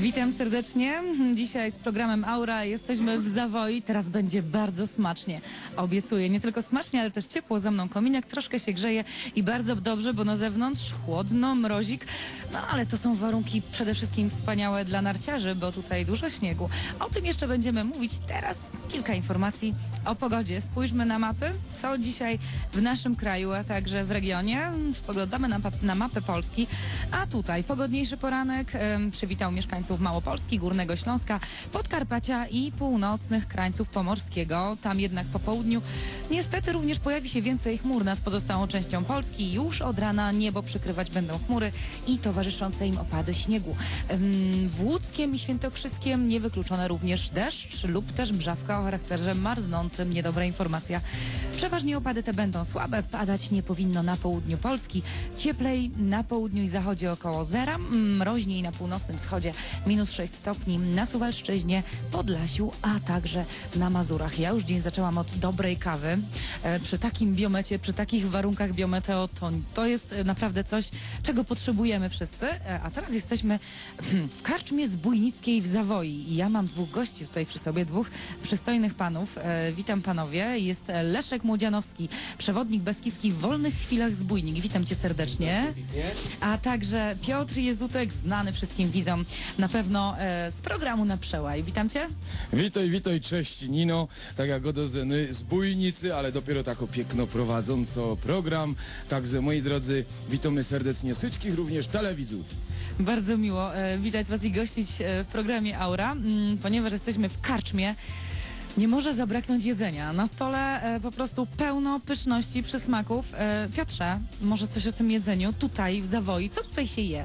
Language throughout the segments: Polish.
Witam serdecznie. Dzisiaj z programem Aura jesteśmy w Zawoi. Teraz będzie bardzo smacznie. Obiecuję, nie tylko smacznie, ale też ciepło. Za mną kominek troszkę się grzeje i bardzo dobrze, bo na zewnątrz chłodno, mrozik. No ale to są warunki przede wszystkim wspaniałe dla narciarzy, bo tutaj dużo śniegu. O tym jeszcze będziemy mówić. Teraz kilka informacji o pogodzie. Spójrzmy na mapy, co dzisiaj w naszym kraju, a także w regionie. Spoglądamy na, na mapę Polski. A tutaj pogodniejszy poranek przywitał mieszkańców Małopolski, Górnego Śląska, Podkarpacia i północnych krańców Pomorskiego. Tam jednak po południu niestety również pojawi się więcej chmur nad pozostałą częścią Polski. Już od rana niebo przykrywać będą chmury i towarzyszące im opady śniegu. W Łódzkiem i Świętokrzyskiem niewykluczone również deszcz lub też mrzawka o charakterze marznącym. Niedobra informacja. Przeważnie opady te będą słabe, padać nie powinno na południu Polski. Cieplej na południu i zachodzie około zera, mroźniej na północnym wschodzie minus 6 stopni, na Suwalszczyźnie, Podlasiu, a także na Mazurach. Ja już dzień zaczęłam od dobrej kawy. E, przy takim biomecie, przy takich warunkach biometeo to, to jest e, naprawdę coś, czego potrzebujemy wszyscy. E, a teraz jesteśmy w karczmie zbójnickiej w Zawoi i ja mam dwóch gości tutaj przy sobie, dwóch przystojnych panów. Witam panowie. Jest Leszek Młodzianowski, przewodnik beskidzki w wolnych chwilach zbójnik. Witam cię serdecznie. A także Piotr Jezutek, znany wszystkim widzom na pewno e, z programu na przełaj. Witam cię. Witaj, witaj, cześć Nino. Tak jak odozeny zbójnicy, ale dopiero tak piękno prowadząco program. Także moi drodzy, witamy serdecznie wszystkich również telewidzów. Bardzo miło e, witać was i gościć e, w programie Aura, mm, ponieważ jesteśmy w karczmie. Nie może zabraknąć jedzenia. Na stole e, po prostu pełno pyszności, przysmaków. E, Piotrze, może coś o tym jedzeniu tutaj w Zawoi. Co tutaj się je?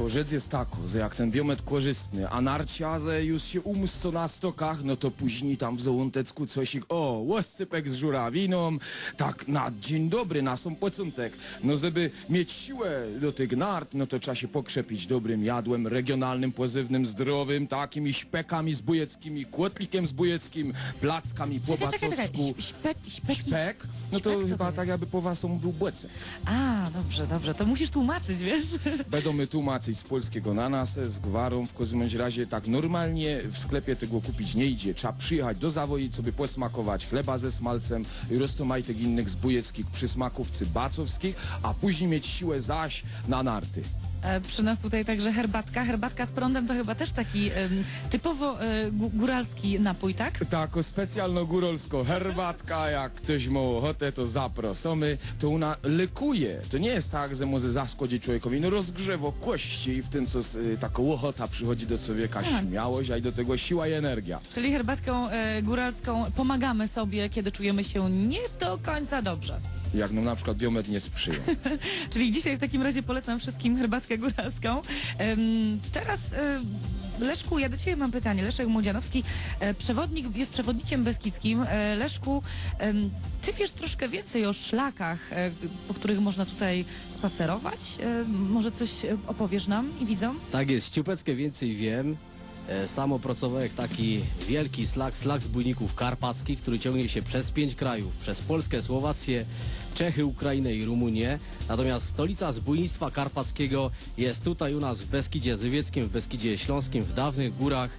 Bo rzecz jest tako, że jak ten biomet korzystny, a narciarze już się umszczą na stokach, no to później tam w Zołątecku coś o, łoscypek z żurawiną, tak na dzień dobry, na sam początek. No żeby mieć siłę do tych nart, no to trzeba się pokrzepić dobrym jadłem, regionalnym, pozywnym, zdrowym, takimi śpekami zbójeckimi, kłotlikiem zbójeckim, plackami po Czekaj, czekaj, czekaj. Śpek, śpeki. Szpek? No to Szpek, co to chyba jest? tak jakby po was on był błecek. A, dobrze, dobrze. To musisz tłumaczyć, wiesz? Będą my tłumaczyć z polskiego na nas, z gwarą, w każdym razie tak normalnie w sklepie tego kupić nie idzie. Trzeba przyjechać do Zawoi, sobie posmakować chleba ze smalcem i roztomajtek innych zbójeckich przysmaków cybacowskich, a później mieć siłę zaś na narty. E, Przy nas tutaj także herbatka. Herbatka z prądem to chyba też taki typowo e, gó- góralski napój, tak? Tako specjalno górolsko herbatka, jak ktoś ma ochotę, to zaproszamy. To ona lekuje. To nie jest tak, że może zaszkodzić człowiekowi. No rozgrzewo kości i w tym, co y, taka ochota przychodzi do człowieka, Tak. śmiałość, a i do tego siła i energia. Czyli herbatką e, góralską pomagamy sobie, kiedy czujemy się nie do końca dobrze. Jak nam na przykład biomet nie sprzyja. Czyli dzisiaj w takim razie polecam wszystkim herbatkę góralską. Em, teraz e, Leszku, ja do Ciebie mam pytanie. Leszek Młodzianowski, e, przewodnik, jest przewodnikiem beskidzkim. E, Leszku, Ty wiesz troszkę więcej o szlakach, po których można tutaj spacerować? Może coś opowiesz nam i widzom? Tak jest, ściupeckę więcej wiem. E, Sam opracowałem taki wielki szlak, szlak zbójników karpackich, który ciągnie się przez pięć krajów, przez Polskę, Słowację, Czechy, Ukrainę i Rumunię. Natomiast stolica zbójnictwa karpackiego jest tutaj u nas w Beskidzie Zywieckim, w Beskidzie Śląskim, w dawnych górach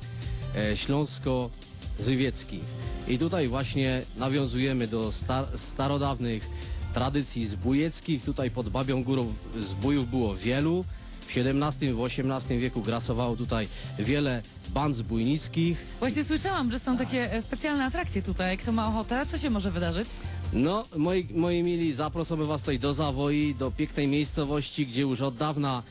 e, śląsko-zywieckich. I tutaj właśnie nawiązujemy do star starodawnych tradycji zbójeckich. Tutaj pod Babią Górą zbójów było wielu. W XVII, w XVIII wieku grasowało tutaj wiele band zbójnickich. Właśnie słyszałam, że są takie e, specjalne atrakcje tutaj. Kto ma ochotę, co się może wydarzyć? No, moi, moi mili, zapraszamy was tutaj do Zawoi, do pięknej miejscowości, gdzie już od dawna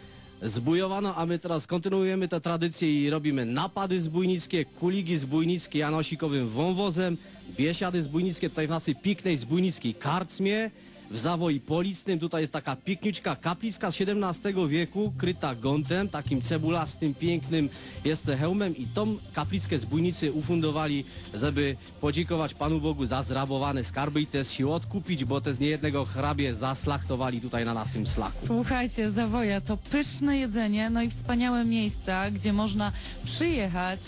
zbójowano, a my teraz kontynuujemy tę tradycję i robimy napady zbójnickie, kuligi zbójnickie janosikowym wąwozem, biesiady zbójnickie tutaj w naszej pięknej zbójnickiej karcmie. W Zawoi Policnym tutaj jest taka piękniuczka kapliczka z XVII wieku, kryta gątem, takim cebulastym, pięknym jest hełmem i tą kaplickę zbójnicy ufundowali, żeby podziękować Panu Bogu za zrabowane skarby i te z sił odkupić, bo te z niejednego hrabie zaslachtowali tutaj na naszym szlaku. Słuchajcie, Zawoja to pyszne jedzenie, no i wspaniałe miejsca, gdzie można przyjechać,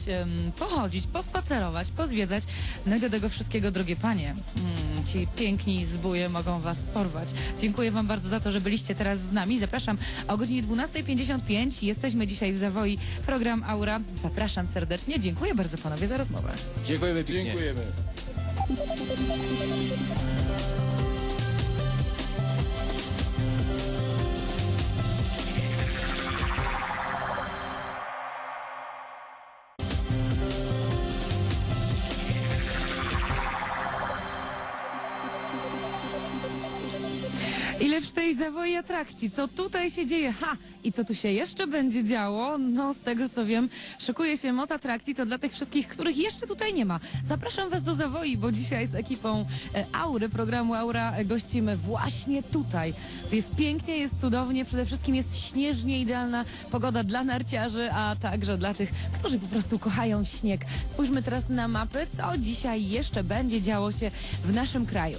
pochodzić, pospacerować, pozwiedzać. No i do tego wszystkiego, drogie panie, mm, ci piękni zbóje mogą was porwać. Dziękuję Wam bardzo za to, że byliście teraz z nami. Zapraszam o godzinie 12.55. Jesteśmy dzisiaj w Zawoi, program Aura. Zapraszam serdecznie. Dziękuję bardzo panowie za rozmowę. Dziękujemy pięknie. Dziękujemy. Ileż w tej zawoi atrakcji, co tutaj się dzieje, ha! I co tu się jeszcze będzie działo? No, z tego co wiem, szykuje się moc atrakcji, to dla tych wszystkich, których jeszcze tutaj nie ma. Zapraszam Was do zawoi, bo dzisiaj z ekipą e, Aury, programu Aura, e, gościmy właśnie tutaj. Jest pięknie, jest cudownie, przede wszystkim jest śnieżnie, idealna pogoda dla narciarzy, a także dla tych, którzy po prostu kochają śnieg. Spójrzmy teraz na mapy, co dzisiaj jeszcze będzie działo się w naszym kraju.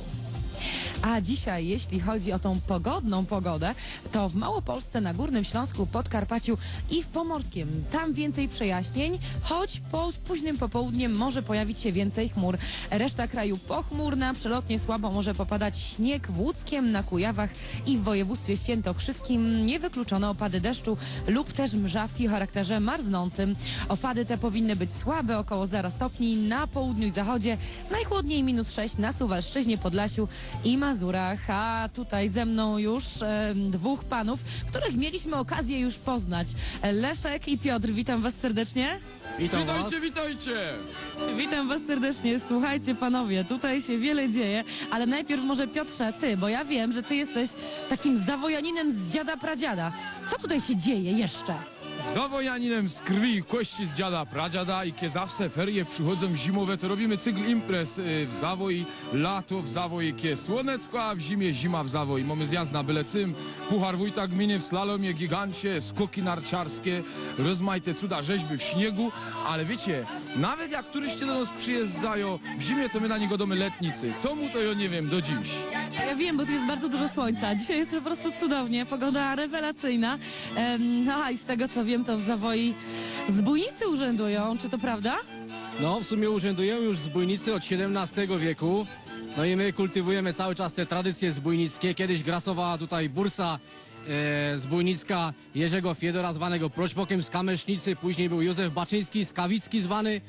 A dzisiaj, jeśli chodzi o tą pogodną pogodę, to w Małopolsce, na Górnym Śląsku, Podkarpaciu i w Pomorskiem. Tam więcej przejaśnień, choć po późnym popołudniem może pojawić się więcej chmur. Reszta kraju pochmurna, przelotnie słabo może popadać śnieg w Łódzkiem, na Kujawach i w województwie świętokrzyskim. Nie wykluczono opady deszczu lub też mrzawki o charakterze marznącym. Opady te powinny być słabe, około 0 stopni na południu i zachodzie. Najchłodniej minus 6 na Suwalszczyźnie, Podlasiu i Mazurach. A tutaj ze mną już e, dwóch panów, których mieliśmy okazję już poznać. Leszek i Piotr, witam was serdecznie. Witam was. Witajcie, witajcie! Witam was serdecznie. Słuchajcie panowie, tutaj się wiele dzieje, ale najpierw może Piotrze, ty, bo ja wiem, że ty jesteś takim zawojaninem z dziada pradziada. Co tutaj się dzieje jeszcze? Zawojaninem z krwi kości z dziada, pradziada i kie zawsze ferie przychodzą zimowe, to robimy cykl imprez y, w Zawoi, lato w Zawoi, kie słonecko, a w zimie zima w Zawoi. Mamy zjazd na byle cym, puchar wójta gminy w slalomie, gigancie, skoki narciarskie, rozmaite cuda rzeźby w śniegu, ale wiecie, nawet jak turyści do nas przyjeżdżają w zimie, to my na niego domy letnicy. Co mu to ja nie wiem do dziś. Ja wiem, bo tu jest bardzo dużo słońca. Dzisiaj jest po prostu cudownie, pogoda rewelacyjna. No a i z tego co wiem, to w Zawoi zbójnicy urzędują, czy to prawda? No, w sumie urzędują już zbójnicy od XVII wieku. No i my kultywujemy cały czas te tradycje zbójnickie. Kiedyś grasowała tutaj bursa e, zbójnicka Jerzego Fiedora, zwanego Proćpokiem z Kamesznicy. Później był Józef Baczyński z Kawicki zwany.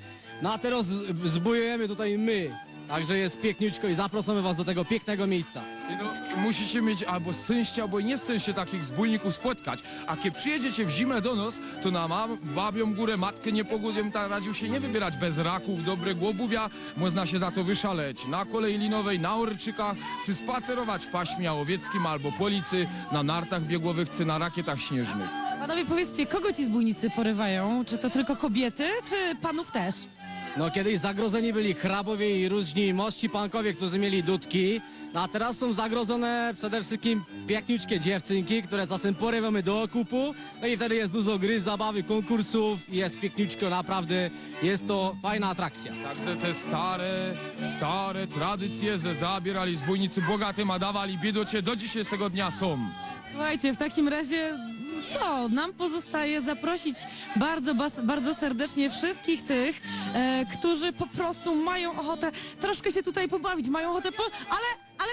No a teraz zbójujemy tutaj my. Także jest piękniućko i zapraszamy was do tego pięknego miejsca. No, musicie mieć albo szczęście, albo nie szczęście takich zbójników spotkać. A kiedy przyjedziecie w zimę do nas, to na mam, babią górę, matkę nie pogodziłem, tak radził się nie wybierać bez raków, dobrego obuwia. Można się za to wyszaleć na kolei linowej, na orczykach, czy spacerować w paśmie łowieckim albo policy, na nartach biegłowych, czy na rakietach śnieżnych. Panowie, powiedzcie, kogo ci zbójnicy porywają? Czy to tylko kobiety, czy panów też? No kiedyś zagrożeni byli hrabowie i różni mości pankowie, którzy mieli dudki. No a teraz są zagrożone przede wszystkim piękniuczkie dziewczynki, które czasem porywamy do okupu. No i wtedy jest dużo gry, zabawy, konkursów i jest piękniuczko, naprawdę jest to fajna atrakcja. Także te stare, stare tradycje, że zabierali zbójnicy bogatym, a dawali biedocie, do dzisiejszego dnia są. Słuchajcie, w takim razie co? Nam pozostaje zaprosić bardzo, bardzo serdecznie wszystkich tych, e, którzy po prostu mają ochotę troszkę się tutaj pobawić, mają ochotę po... Ale, ale...